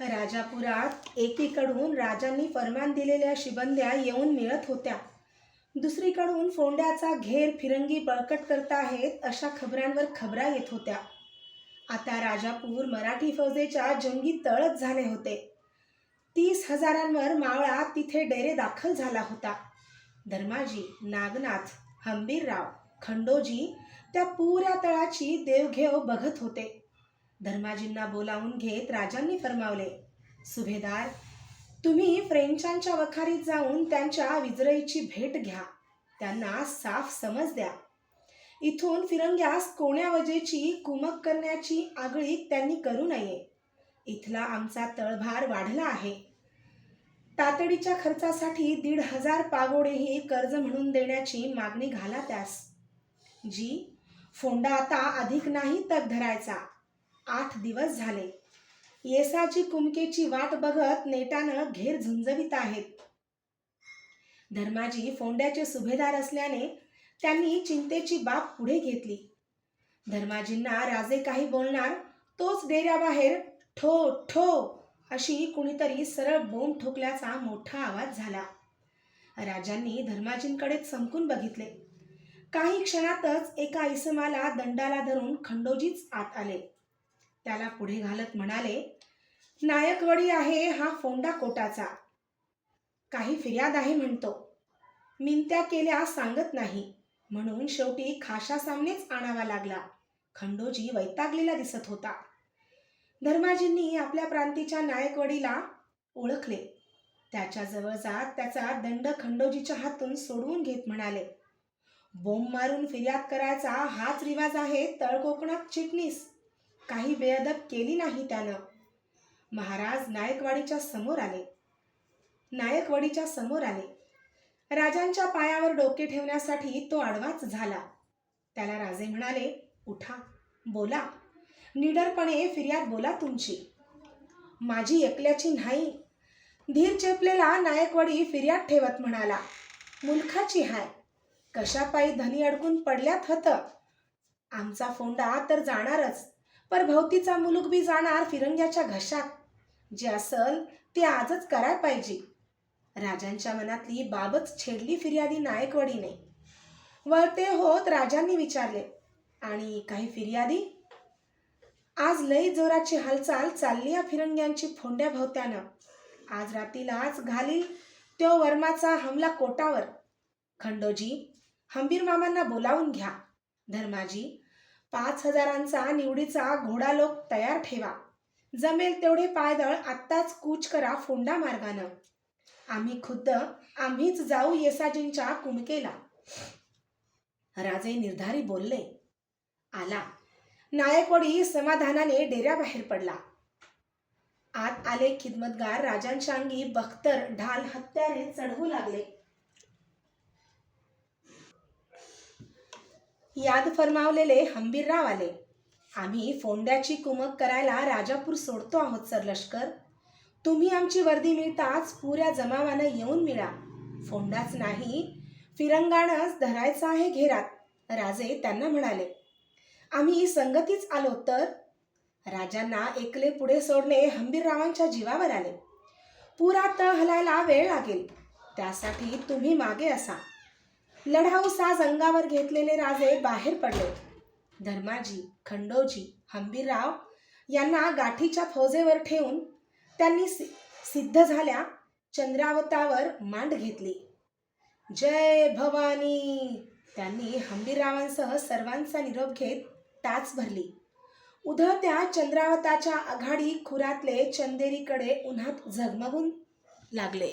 राजापुरात एकीकडून राजांनी फरमान दिलेल्या शिबंद्या येऊन मिळत होत्या. दुसरीकडून फोंड्याचा घेर फिरंगी बळकट करताहेत अशा खबरांवर खबरा येत होत्या. आता राजापूर मराठी फौजेच्या जंगी तळच झाले होते. तीस हजारांवर मावळा तिथे डेरे दाखल झाला होता. धर्माजी नागनाथ हंबीरराव खंडोजी त्या पुऱ्या तळाची देवघेव बघत होते. धर्माजींना बोलावून घेत राजांनी फरमावले सुभेदार तुम्ही फ्रेंचांच्या वखारीत जाऊन त्यांच्या विजरईची भेट घ्या. त्यांना साफ समज द्या. इथून फिरंग्यास कोण्या वजेची कुमक करण्याची आगळी त्यांनी करू नये. इथला आमचा तळभार वाढला आहे. तातडीच्या खर्चासाठी दीड हजार पागोडेही कर्ज म्हणून देण्याची मागणी घाला त्यास. जी फोंडा आता अधिक नाही तग धरायचा. आठ दिवस झाले. येसाची कुमकेची वाट बघत नेटानं घेर झुंजवित आहेत. धर्माजी फोंड्याचे सुभेदार असल्याने त्यांनी चिंतेची बाब पुढे घेतली. धर्माजींना राजे काही बोलणार तोच डेऱ्याबाहेर ठो ठो अशी कुणीतरी सरळ बोंब ठोकल्याचा मोठा आवाज झाला. राजांनी धर्माजींकडे चमकून बघितले. काही क्षणातच एका इसमाला दंडाला धरून खंडोजीच आत आले. त्याला पुढे घालत म्हणाले नायकवडी आहे हा फोंडा कोटाचा. काही फिर्याद आहे म्हणतो. मिनत्या केल्या सांगत नाही. म्हणून शेवटी खाशासामनेच आणावा लागला. खंडोजी वैतागलेला दिसत होता. धर्माजींनी आपल्या प्रांतीच्या नायकवडीला ओळखले. त्याच्याजवळ जात त्याचा दंड खंडोजीच्या हातून सोडवून घेत म्हणाले बोंब मारून फिर्याद करायचा हाच रिवाज आहे तळकोकणात चिटणीस. काही बेअदब केली नाही त्यानं. महाराज नायकवाडीच्या समोर आले. नायकवाडीच्या समोर आले. राजांच्या पायावर डोके ठेवण्यासाठी तो आडवाच झाला. त्याला राजे म्हणाले उठा बोला. निडरपणे फिर्याद बोला तुमची. माझी एकल्याची नाही. धीर चेपलेला नायकवाडी फिर्याद ठेवत म्हणाला मुलखाची हाय. कशापायी धनी अडकून पडल्यात हत? आमचा फोंडा तर जाणारच. पर भवतीचा मुलूक बी जाणार फिरंग्याच्या घशात. जे असल ते आजच कराय पाहिजे. राजांच्या मनातली बाबच छेडली फिर्यादी नायकवडीने. वळते होत राजांनी विचारले आणि काही फिर्यादी? आज लई जोराची हालचाल चालली या फिरंग्यांची फोंड्या भोवत्यानं. आज रातीलाच घालील त्यो वर्माचा हमला कोटावर. खंडोजी हंबीर मामांना बोलावून घ्या. धर्माजी पाच हजारांचा निवडीचा घोडा लोक तयार ठेवा. जमेल तेवढे पायदळ आत्ताच कूच करा फोंडा मार्गानं. आम्ही खुद्द आम्हीच जाऊ येसाजींच्या कुमकेला राजे निर्धारी बोलले. आला. नायकवडी समाधानाने डेऱ्याबाहेर पडला. आत आले खिदमतगार राजांच्या अंगी बख्तर ढाल हत्यारे चढवू लागले. याद फरमावलेले हंबीरराव आले आम्ही फोंड्याची कुमक करायला राजापूर सोडतो आहोत सर लष्कर. तुम्ही आमची वर्दी मिळताच पुऱ्या जमावानं येऊन मिळा. फोंडाच नाही फिरंगाणच धरायचा आहे घेरात राजे त्यांना म्हणाले. आम्ही संगतीच आलो तर? राजांना एकले पुढे सोडणे हंबीररावांच्या जीवावर आले. पुरा हलायला वेळ लागेल त्यासाठी तुम्ही मागे असा. लढाऊ साज अंगावर घेतलेले राजे बाहेर पडले. धर्माजी खंडोजी हंबीरराव यांना गाठीच्या फौजेवर ठेवून त्यांनी सि सिद्ध झाल्या चंद्रावतावर मांड घेतली. जय भवानी! त्यांनी हंबीररावांसह सर्वांचा निरोप घेत टाच भरली. उधळत्या चंद्रावताच्या आघाडी खुरातले चंदेरीकडे उन्हात झगमगून लागले.